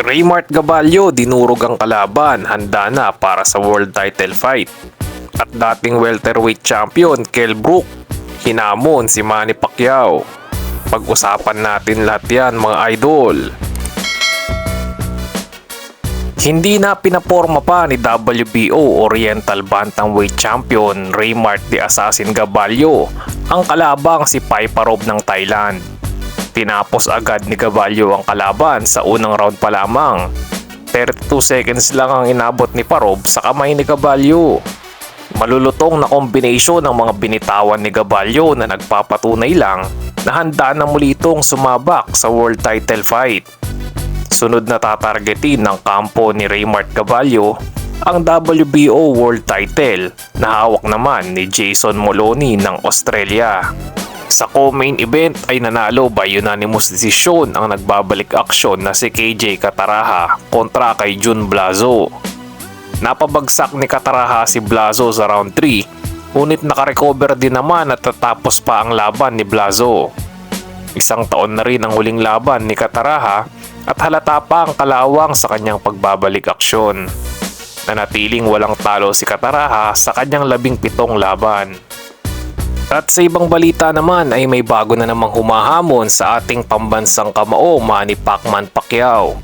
Raymart Gabalio dinurog ang kalaban, handa na para sa world title fight. At dating welterweight champion Kell Brook, hinamon si Manny Pacquiao. Pag-usapan natin lahat yan mga idol. Hindi na pinaporma pa ni WBO Oriental Bantamweight Champion Raymart the Assassin Gabalio ang kalabang si Paiparov ng Thailand. Tinapos agad ni Gabalio ang kalaban sa unang round pa lamang. 32 seconds lang ang inabot ni Parov sa kamay ni Gabalio. Malulutong na kombinasyon ng mga binitawan ni Gabalio na nagpapatunay lang na handa na muli itong sumabak sa world title fight. Sunod na tatargetin ng kampo ni Raymart Gabalio ang WBO World Title na hawak naman ni Jason Moloney ng Australia. Sa co-main event ay nanalo by unanimous decision ang nagbabalik aksyon na si KJ Kataraha kontra kay Jun Blazo. Napabagsak ni Kataraha si Blazo sa round 3 ngunit nakarecover din naman at tatapos pa ang laban ni Blazo. Isang taon na rin ang huling laban ni Kataraha at halata pa ang kalawang sa kanyang pagbabalik aksyon. Nanatiling walang talo si Kataraha sa kanyang labing pitong laban. At sa ibang balita naman ay may bago na namang humahamon sa ating pambansang kamao Manny Pacman Pacquiao.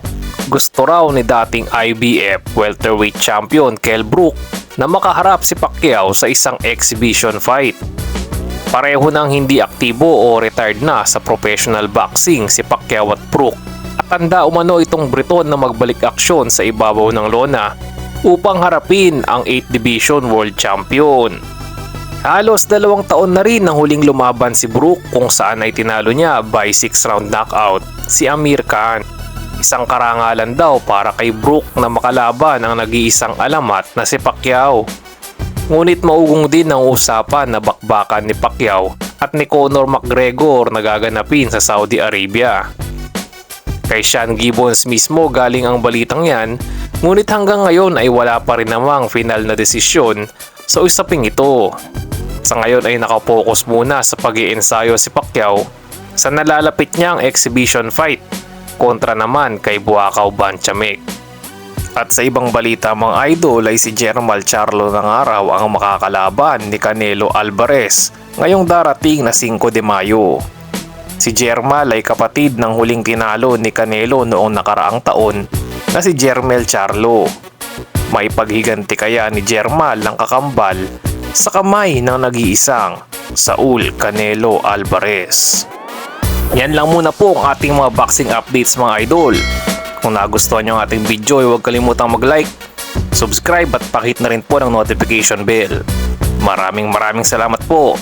Gusto raw ni dating IBF welterweight champion Kell Brook na makaharap si Pacquiao sa isang exhibition fight. Pareho nang hindi aktibo o retired na sa professional boxing si Pacquiao at Brook at tanda umano itong Briton na magbalik aksyon sa ibabaw ng lona upang harapin ang 8th Division World Champion. Halos dalawang taon na rin nang huling lumaban si Brook kung saan ay tinalo niya by 6 round knockout si Amir Khan. Isang karangalan daw para kay Brook na makalaban ang nag-iisang alamat na si Pacquiao. Ngunit maugong din ang usapan na bakbakan ni Pacquiao at ni Conor McGregor na gaganapin sa Saudi Arabia. Kay Sean Gibbons mismo galing ang balitang yan, ngunit hanggang ngayon ay wala pa rin namang final na desisyon sa usaping ito. Sa ngayon ay nakapokus muna sa pag ensayo si Pacquiao sa nalalapit niyang exhibition fight kontra naman kay Buakaw Banchamek. At sa ibang balita mga idol ay si Jermal Charlo ng araw ang makakalaban ni Canelo Alvarez ngayong darating na 5 de Mayo. Si Jermal ay kapatid ng huling tinalo ni Canelo noong nakaraang taon na si Jermel Charlo. May paghiganti kaya ni Jermal ng kakambal sa kamay ng nag-iisang Saul Canelo Alvarez. Yan lang muna po ang ating mga boxing updates mga idol. Kung nagustuhan nyo ang ating video, huwag kalimutang mag-like, subscribe at pakit na rin po ng notification bell. Maraming maraming salamat po.